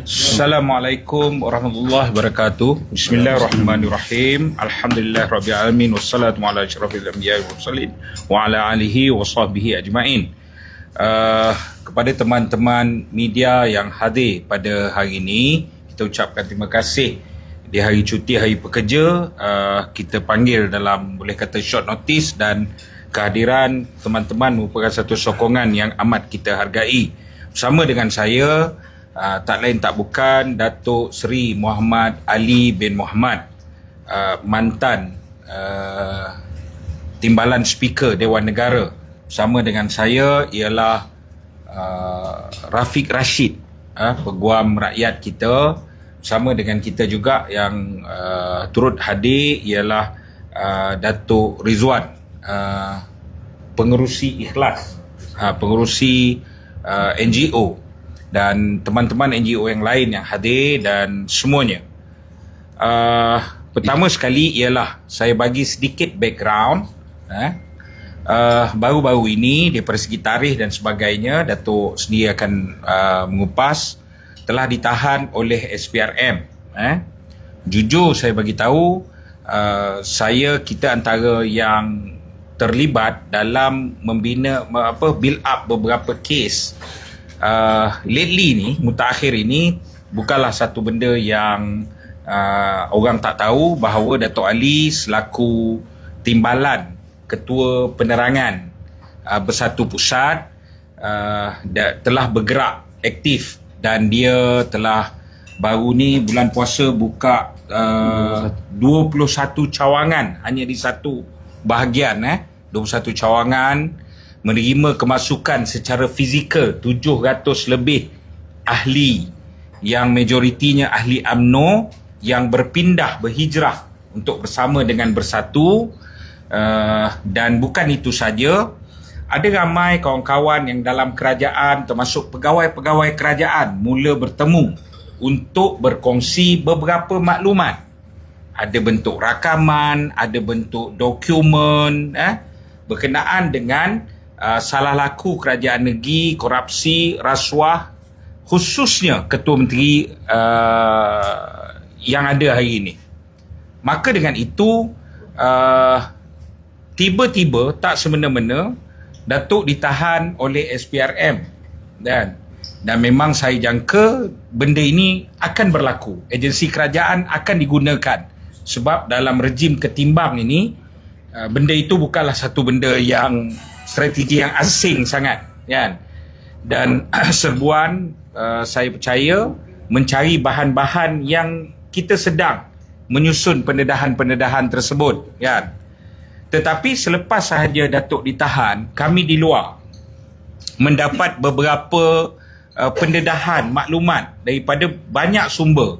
Assalamualaikum warahmatullahi wabarakatuh. Bismillahirrahmanirrahim. Alhamdulillah rabbil alamin wassalatu ala asyrafil anbiya'i wal mursalin wa ala alihi wa sahbihi ajmain. Uh, kepada teman-teman media yang hadir pada hari ini, kita ucapkan terima kasih di hari cuti hari pekerja uh, kita panggil dalam boleh kata short notice dan kehadiran teman-teman merupakan satu sokongan yang amat kita hargai bersama dengan saya uh, tak lain tak bukan Datuk Seri Muhammad Ali bin Muhammad uh, mantan uh, timbalan speaker Dewan Negara. Bersama dengan saya ialah uh, Rafiq Rashid uh, peguam rakyat kita. Bersama dengan kita juga yang uh, turut hadir ialah uh, Datuk Rizwan uh, pengerusi ikhlas uh, pengerusi uh, NGO dan teman-teman NGO yang lain yang hadir dan semuanya. Uh, pertama sekali ialah saya bagi sedikit background. Eh. Uh, baru-baru ini daripada segi tarikh dan sebagainya Datuk sendiri akan uh, mengupas telah ditahan oleh SPRM eh jujur saya bagi tahu uh, saya kita antara yang terlibat dalam membina apa build up beberapa kes uh, lately ni mutakhir ini bukanlah satu benda yang uh, orang tak tahu bahawa Dato' Ali selaku timbalan ketua penerangan uh, bersatu pusat uh, da, telah bergerak aktif dan dia telah baru ni bulan puasa buka uh, 21 cawangan. Hanya di satu bahagian eh. 21 cawangan menerima kemasukan secara fizikal 700 lebih ahli yang majoritinya ahli AMNO yang berpindah berhijrah untuk bersama dengan bersatu. Uh, dan bukan itu saja ada ramai kawan-kawan yang dalam kerajaan termasuk pegawai-pegawai kerajaan mula bertemu untuk berkongsi beberapa maklumat. Ada bentuk rakaman ada bentuk dokumen eh, berkenaan dengan uh, salah laku kerajaan negeri, korupsi, rasuah khususnya ketua menteri uh, yang ada hari ini. Maka dengan itu uh, tiba-tiba tak semena-mena Datuk ditahan oleh SPRM dan dan memang saya jangka benda ini akan berlaku. Agensi kerajaan akan digunakan sebab dalam rejim ketimbang ini benda itu bukanlah satu benda yang strategi yang asing sangat kan? Dan serbuan uh, saya percaya mencari bahan-bahan yang kita sedang menyusun pendedahan-pendedahan tersebut kan? Tetapi selepas sahaja Datuk ditahan kami di luar mendapat beberapa uh, pendedahan maklumat daripada banyak sumber.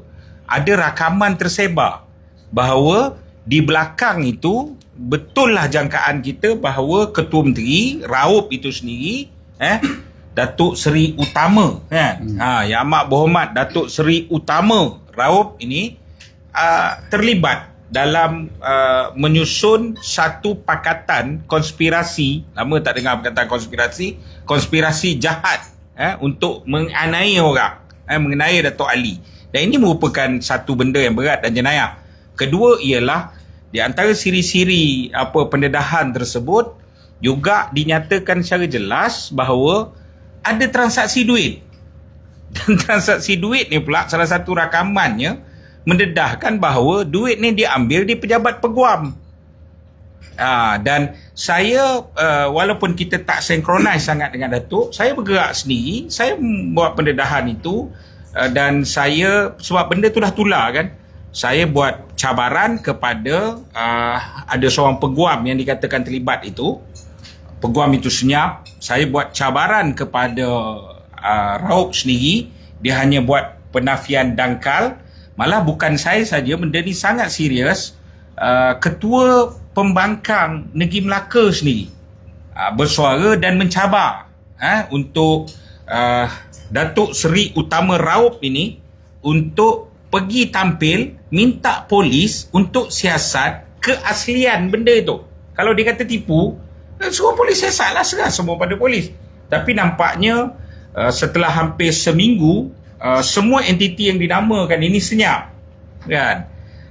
Ada rakaman tersebar bahawa di belakang itu betullah jangkaan kita bahawa ketua menteri Raup itu sendiri eh Datuk Seri Utama kan? Hmm. ha yang amat berhormat Datuk Seri Utama Raup ini uh, terlibat dalam uh, menyusun satu pakatan konspirasi. Lama tak dengar perkataan konspirasi. Konspirasi jahat eh untuk menganiaya orang eh mengenai Datuk Ali. Dan ini merupakan satu benda yang berat dan jenayah. Kedua ialah di antara siri-siri apa pendedahan tersebut juga dinyatakan secara jelas bahawa ada transaksi duit. Dan transaksi duit ni pula salah satu rakamannya mendedahkan bahawa duit ni diambil di pejabat peguam. Ha, dan saya uh, walaupun kita tak sinkronis sangat dengan Datuk, saya bergerak sendiri, saya buat pendedahan itu uh, dan saya sebab benda tu dah tular kan saya buat cabaran kepada uh, ada seorang peguam yang dikatakan terlibat itu. Peguam itu senyap. Saya buat cabaran kepada uh, Raup sendiri. Dia hanya buat penafian dangkal. Malah bukan saya saja benda ni sangat serius. Uh, ketua pembangkang negeri Melaka sendiri uh, bersuara dan mencabar uh, untuk uh, Datuk Seri Utama Raup ini untuk pergi tampil minta polis untuk siasat keaslian benda itu. Kalau dia kata tipu, eh, suruh polis siasat lah serah semua pada polis. Tapi nampaknya uh, setelah hampir seminggu uh, semua entiti yang dinamakan ini senyap kan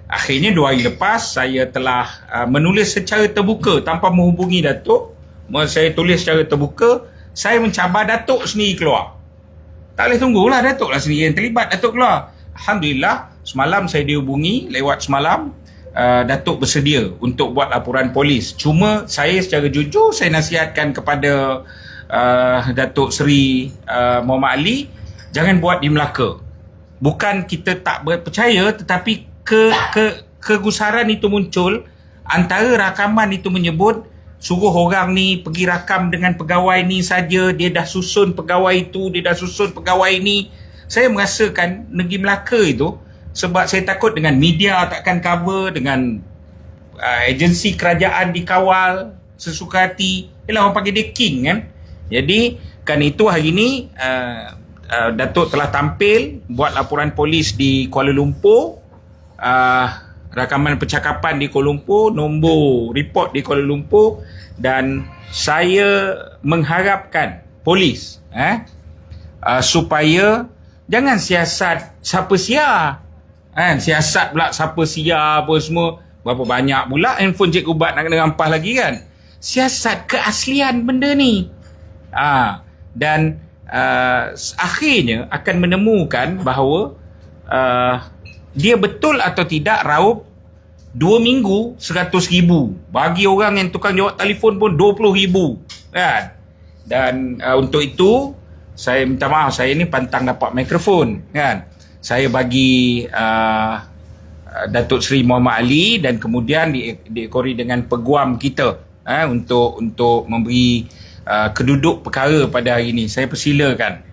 akhirnya dua hari lepas saya telah uh, menulis secara terbuka tanpa menghubungi Datuk saya tulis secara terbuka saya mencabar Datuk sendiri keluar tak boleh tunggulah Datuk lah sendiri yang terlibat Datuk keluar Alhamdulillah semalam saya dihubungi lewat semalam uh, Datuk bersedia untuk buat laporan polis. Cuma saya secara jujur saya nasihatkan kepada uh, Datuk Seri uh, Muhammad Ali jangan buat di Melaka. Bukan kita tak percaya tetapi ke ke kegusaran itu muncul antara rakaman itu menyebut suruh orang ni pergi rakam dengan pegawai ni saja dia dah susun pegawai itu dia dah susun pegawai ni saya merasakan negeri Melaka itu sebab saya takut dengan media takkan cover dengan uh, agensi kerajaan dikawal sesuka hati. Ialah orang panggil dia king kan? Jadi kan itu hari ini uh, uh, Datuk telah tampil buat laporan polis di Kuala Lumpur. Uh, rakaman percakapan di Kuala Lumpur nombor report di Kuala Lumpur dan saya mengharapkan polis eh, uh, supaya jangan siasat siapa sia. Kan siasat pula siapa sia apa semua. Berapa banyak pula handphone Cikgu Bat nak kena rampas lagi kan. Siasat keaslian benda ni. Ha, dan uh, akhirnya akan menemukan bahawa uh, dia betul atau tidak raup dua minggu seratus ribu. Bagi orang yang tukang jawab telefon pun dua puluh ribu. Kan? Dan uh, untuk itu saya minta maaf saya ni pantang dapat mikrofon kan saya bagi uh, Datuk Seri Muhammad Ali dan kemudian di, diekori dengan peguam kita uh, untuk untuk memberi uh, keduduk perkara pada hari ini. Saya persilakan